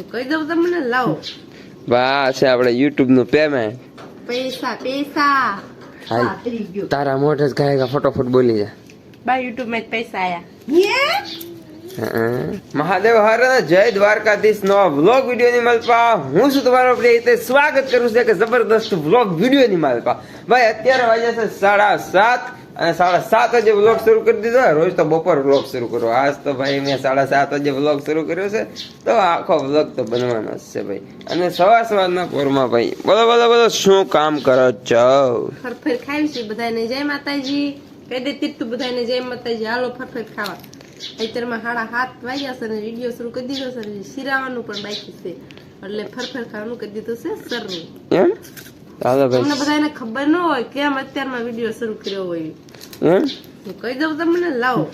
હું કહી દઉં તમને લાવો. વાહ છે આપણે યુટ્યુબનું પેમેન્ટ પૈસા. પૈસા ત્રી ગયો. તારા મોઢે જ ગાયગા ફટોફટ બોલી જા. બા યુટ્યુબમાં પૈસા આયા. મહાદેવ હર જય દ્વારકાધીશ નો વ્લોગ વીડિયો ની માલપા. હું છું તમારો પ્રિય. સ્વાગત કરું છું કે જબરદસ્ત વ્લોગ વીડિયો ની માલપા. ભાઈ અત્યારે વાગ્યા છે સાડા સાત. અને સાડા સાત વાગે વ્લોગ શરૂ કરી દીધો. રોજ તો બપોર વ્લોગ શરૂ કરો આજ તો ભાઈ મેં સાડા સાત વાગે વ્લોગ શરૂ કર્યો છે. તો આખો વ્લોગ તો બનવાનો જ છે ભાઈ. અને સવાર સવારના પોરમાં ભાઈ. બોલો બોલો બોલો શું કામ કરો છો? ફરફર ખાવી છે બધાને જય માતાજી. કહી દે તીર્થું બધાને જય માતાજી. હાલો ફરફર ખાવા. અત્યારમાં સાડા સાત વાગ્યા છે અને વીડિયો શરૂ કરી દીધો છે. અને શિરાવાનું પણ બાકી છે. એટલે ફરફર ખાવાનું કરી દીધું છે સરનું એમ? તમને બધાને ખબર ન હોય કેમ અત્યારમાં વીડિયો શરૂ કર્યો હોય. કહી દઉં તમને લાવો.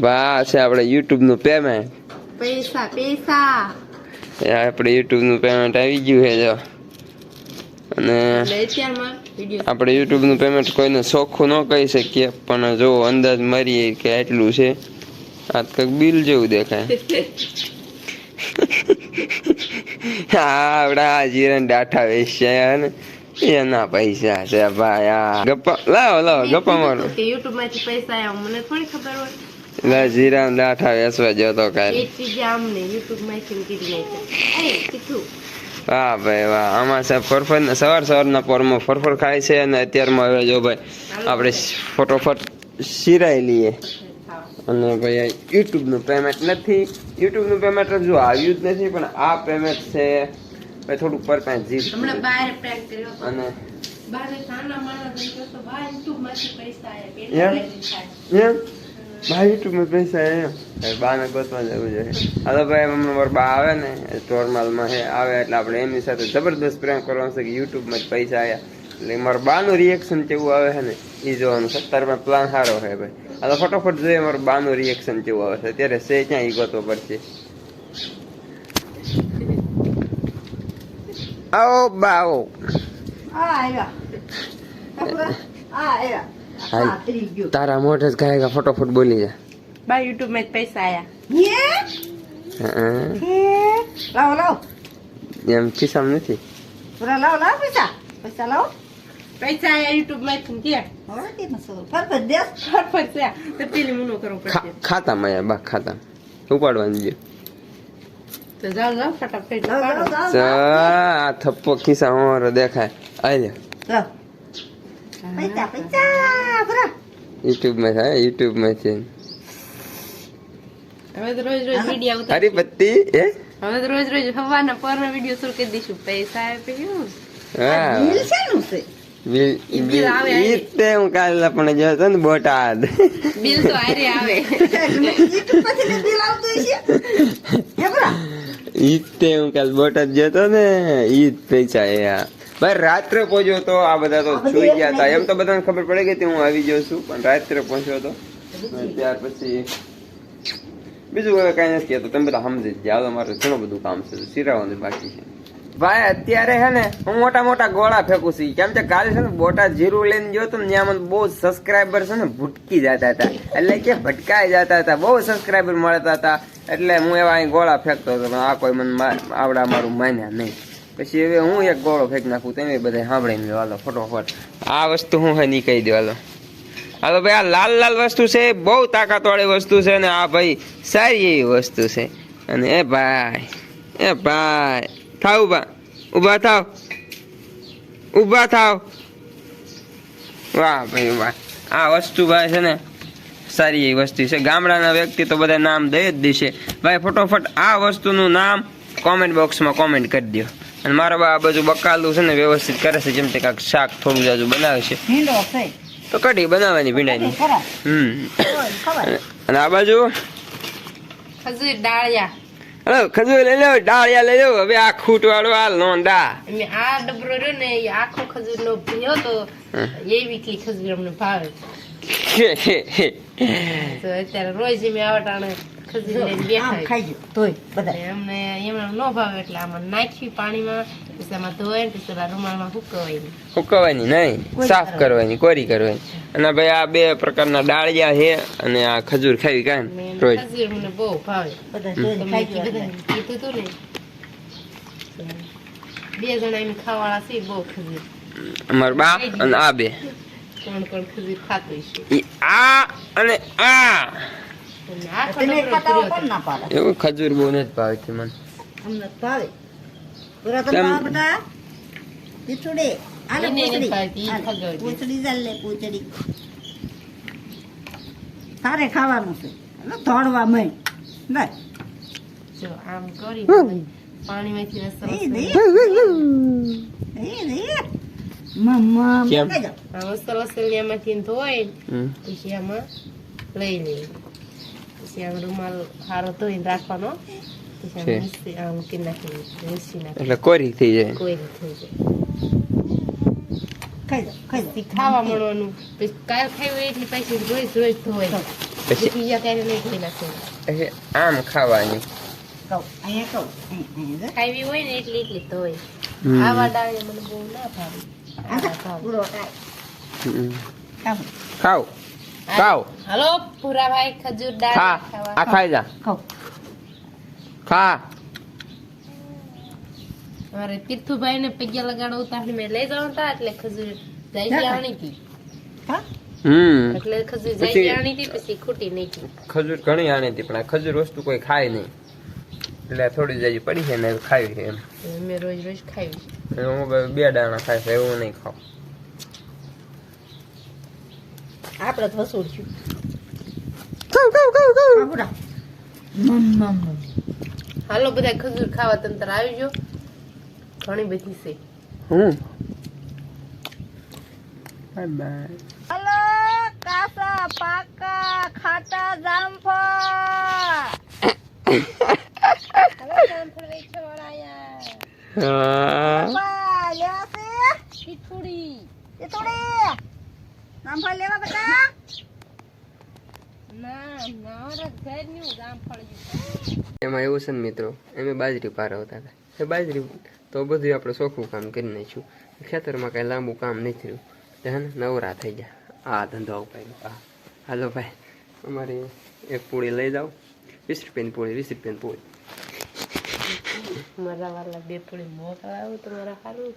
વાહ છે આપણે યુટ્યુબનું પેમેન્ટ પૈસા પૈસા. એ આપણે યુટ્યુબનું પેમેન્ટ આવી ગયું છે જો. અને આપણે યુટ્યુબનું પેમેન્ટ કોઈને ચોખ્ખું ન કહી શકીએ પણ જો અંદાજ મારીએ કે આટલું છે આ કંઈક બિલ જેવું દેખાય. હા આપડા જીરન ડાઠા વેચ્યા ને? એના પૈસા છે ભાઈ આ ગપ્પા લાવો લાવો ગપ્પા મારો. કે યુટ્યુબમાંથી પૈસા આવ્યા મને થોડી ખબર હોય. લા દાઠા વેસવા વેચવા તો કાલે. એ ચીજ આમને યુટ્યુબમાંથી કીધી નાખ્યા એ કીધું. વાહ ભાઈ વાહ. આમાં સાહેબ ફરફર સવાર સવારના પોરમાં ફરફર ખાય છે અને અત્યારમાં હવે જો ભાઈ આપણે ફટોફટ સિરાઈ લઈએ. અને ભાઈ યુટ્યુબનું પેમેન્ટ નથી. યુટ્યુબનું પેમેન્ટ જો આવ્યું જ નથી પણ આ પેમેન્ટ છે ભાઈ થોડું પરતા જીવ હમણાં બહાર પ્રેન્ક કર્યો અને તો, ભાઈ યુટ્યુબમાં પૈસા એમ? બાને ગોતવા જવું જોઈએ હાલો ભાઈ હમણાં મારા બા આવે ને સ્ટોરમાલમાં હે આવે એટલે આપણે એમની સાથે જબરદસ્ત પ્રેમ કરવાનો છે કે યુટ્યુબમાં જ પૈસા આવ્યા એટલે મારા બાનું રિએક્શન કેવું આવે છે ને એ જોવાનું છે. અત્યારમાં પ્લાન સારો છે ભાઈ. હાલો ફટોફટ જોઈએ મારા બાનું રિએક્શન કેવું આવે છે. અત્યારે સે ક્યાં એ ગોતવો પડશે. આવો બા આવો આ આવ્યા. આ આવ્યા. હાલ. આ ત્રી ગયો. તારા મોઢે જ ગાયગા ફટોફટ બોલી જા. બા યુટ્યુબ મેં પૈસા આયા. હં. લાવો લાવો. એમ ખિસ્સામાં નથી? પૂરા લાવો લાવો પૈસા. પૈસા લાવો. પૈસા આયા યુટ્યુબમાંથી કે ફટફટ છે. તો પેલી મુનો કરવો પડશે. ખાતામાં યાર બા ખાતા ઉપાડવાનું છે તો જાઓ જાઓ ફટાફટ પાડો. આ થપ્પો ખિસ્સા અમારો દેખાય. આલે પૈસા પૈસા યુટ્યુબમાં થાય યુટ્યુબમાં છે. હવે તો રોજ રોજ વીડિયો ઉતાર એ હવે તો રોજ રોજ હવાના પરનો વીડિયો શરૂ કરી દઈશું. પૈસા આપે હા. બિલ આવે, હું કાલે પણ જો ને બોટાદ. બિલ તો આવે. જ તે હું કાલ બોટાદ જતો ને ઈદ પૈસા એ હા ભાઈ રાત્રે પહોંચ્યો તો આ બધા તો છૂઈ ગયા હતા એમ તો બધાને ખબર પડી ગઈ હતી હું આવી જાઉં છું પણ રાત્રે પહોંચ્યો હતો ત્યાર પછી બીજું કઈ નથી કહેતો. તમે બધા સમજી જાઓ મારે ઘણું બધું કામ છે. સિરાવાનું બાકી છે. ભાઈ, અત્યારે છે ને, હું મોટા મોટા ગોળા ફેંકું છું. કેમ કે કાલે છે ને બોટા જીરું લઈને ગયો તો ત્યાં મને બહુ સબસ્ક્રાઈબર છે ને, ભૂટકી જતા હતા. એટલે કે ભટકાઈ જતા હતા, બહુ સબસ્ક્રાઈબર મળતા હતા. એટલે હું એવા અહીં ગોળા ફેંકતો હતો આ કોઈ મને આવડા મારું માન્યા નહીં. પછી હવે હું એક ગોળો ફેંક નાખું, તમે બધા સાંભળીને લો હાલો, ફટોફટ. આ વસ્તુ હું હે નહીં કહી દો હાલો. હાલો ભાઈ, આ લાલ લાલ વસ્તુ છે, બહુ તાકાતવાળી વસ્તુ છે ને, આ ભાઈ સારી એવી વસ્તુ છે. અને એ ભાઈ એ ભાઈ થાવ ઊભા ઊભા થાવ. ઊભા થાવ. વાહ ભાઈ વાહ. આ વસ્તુ ભાઈ છે ને સારી એવી વસ્તુ છે. ગામડાના વ્યક્તિ તો બધા નામ દઈ જ દેશે. ભાઈ ફટોફટ આ વસ્તુનું નામ કોમેન્ટ બોક્સમાં કોમેન્ટ કરી દો અને મારા બા આ બાજુ બકાલું છે ને વ્યવસ્થિત કરે છે જેમ તે કાંઈક શાક થોડું જાજુ બનાવે છે. તો કઢી બનાવવાની ભીંડાની. હમ. અને- અને આ બાજુ? ખજૂર ડાળિયા. હલો ખજૂર લઈ લો ડાળિયા લઈ લો હવે આ ખૂટ વાળો આ નો દા આ ડબરો રહ્યો ને એ આખો ખજૂર નો ભીયો તો એવી વીકલી ખજૂર અમને ભાવે. તો અત્યારે રોજ મેં આવટાણે ખજૂર લઈને બેઠા અમને એમાં ન ભાવે એટલે આમાં નાખી પાણીમાં પછી આમાં ધોઈ પછી રૂમાલમાં હુકવાય હુકવવાની નહીં સાફ કરવાની. કોરી કરવાની. અને ભાઈ આ બે પ્રકારના ડાળિયા છે અને આ ખજૂર ખાવી કાંઈ રોજ. ખજૂર મને બહુ ભાવે. તમે કીધું કીધું તું ને. બે જણા એમ ખાવાળા છે બહુ ખજૂર. અમાર બા અને આ બે. કોણ કોણ ખજૂર ખાતું છે આ અને આ. એવું ખજૂર બહુ નથી ભાવતી મને. અમને ભાવે. બધા પૂછડી. પૂછડી. ચાલ લે પૂછડી તારે ખાવાનું છે. ધોળવા મય. જો આમ કરી પાણીમાંથી રસ મમ્મા. એમાંથી ધોઈ. પછી આમાં લઈ લે. પછી આમ રૂમાલ હારો ધોઈને રાખવાનો પછી આમ મૂકી નાખી મિક્સી નાખી એટલે કોરી થઈ જાય કોઈ થઈ જાય ખાઈ જાઓ ખાઈ પછી જાઓ ખાવા મળવાનું પછી કાલ ખાઈ હોય એટલી પાછી રોજ રોજ ધોવાય પછી બીજા ત્યારે નહીં ધોઈ નાખવાનું આમ ખાવાની ખાવી હોય ને એટલી એટલી ધોઈ. આવા ડાળીયા મને બહુ ના ભાવે ખાય. ખાવ ખાવ હાલો ભૂરાભાઈ ખજૂર દાળ ખા. આ ખાઈ જા. ખાવ ખા. મારે તીર્થુભાઈ ને પગ્યા લગાડો ઉતારી મેં લઈ જવા તા એટલે ખજૂર જઈ. આણી હતી. હમ. એટલે ખજૂર પછી- જાય હતી પછી ખૂટી નહીં ખજૂર ઘણી આને હતી પણ આ ખજૂર વસ્તુ કોઈ ખાય નહીં. એટલે થોડી જાજી પડી છે ને ખાવી છે એમ. મેં રોજ રોજ ખાવી છે હું બે- બે દાણા ખાય છે એવું નહીં ખાવ. આપણે તો હાલો બધા ખજૂર ખાવા તંત્ર આવી જો ઘણી બધી છે. હું બાય બાય હલો કાસા પાકા ખાટા જામફળ. હા. પપ્પા, લેવા ઘરનું એમાં એવું છે મિત્રો એમે બાજરી પારવતા હતા. એ બાજરી તો બધું આપણે ચોખ્ખું કામ કરી નાખ્યું. ખેતરમાં કાંઈ લાંબુ કામ નહીં થયું તે હે ને નવરા થઈ ગયા. આ ધંધો ભાઈ આ હાલો ભાઈ અમારી એક પૂળી લઈ જાઓ. વીસ રૂપિયાની પૂળી વીસ રૂપિયાની પૂળી. મારા વાલા બે પૂળી મોકલાવું તો મારા સારું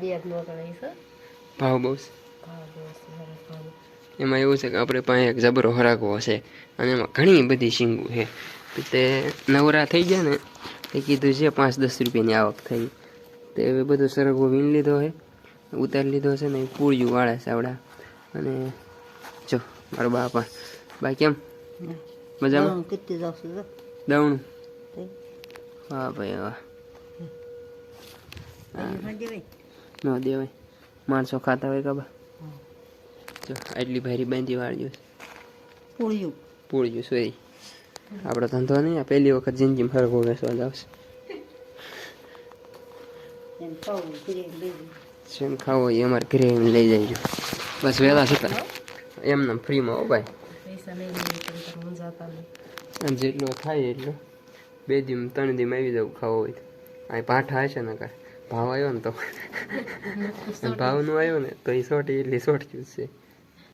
બે જ મોકલાવીશ ભાવ બહુ એમાં એવું છે કે આપણે પાસે એક જબરો હરાગવો છે અને એમાં ઘણી બધી શીંગું છે. તે નવરા થઈ ગયા ને તે કીધું છે પાંચ દસ રૂપિયાની આવક થઈ. તે એ બધો સરગવો વીણ લીધો છે ઉતારી લીધો છે ને એ પૂળિયું વાળે છે આવડા અને જો મારો બા પણ બા કેમ? મજામાં. દવણું? વાહ ભાઈ વાહ. ન દેવાય? માણસો ખાતા હોય કાબા જો આટલી ભારી બાંધી વાળજો પૂળિયું. પૂળ્યું સોરી. આપણો ધંધો નહીં આ પહેલી વખત જિંદગીમાં ફરકો બેસવા લઈ જેમ ખાવો એ અમારે ઘરે એમ લઈ જાય બસ વહેલા છતાં એમને ફ્રીમાં હો ભાઈ. જેટલો થાય એટલો. બે દી ત્રણ દી આવી જવું ખાવો હોય અહીં પાઠા હશે ને કાંઈ. ભાવ આવ્યો ને તો. ભાવનું આવ્યો ને તો એ સોટી એટલી સોટ છે.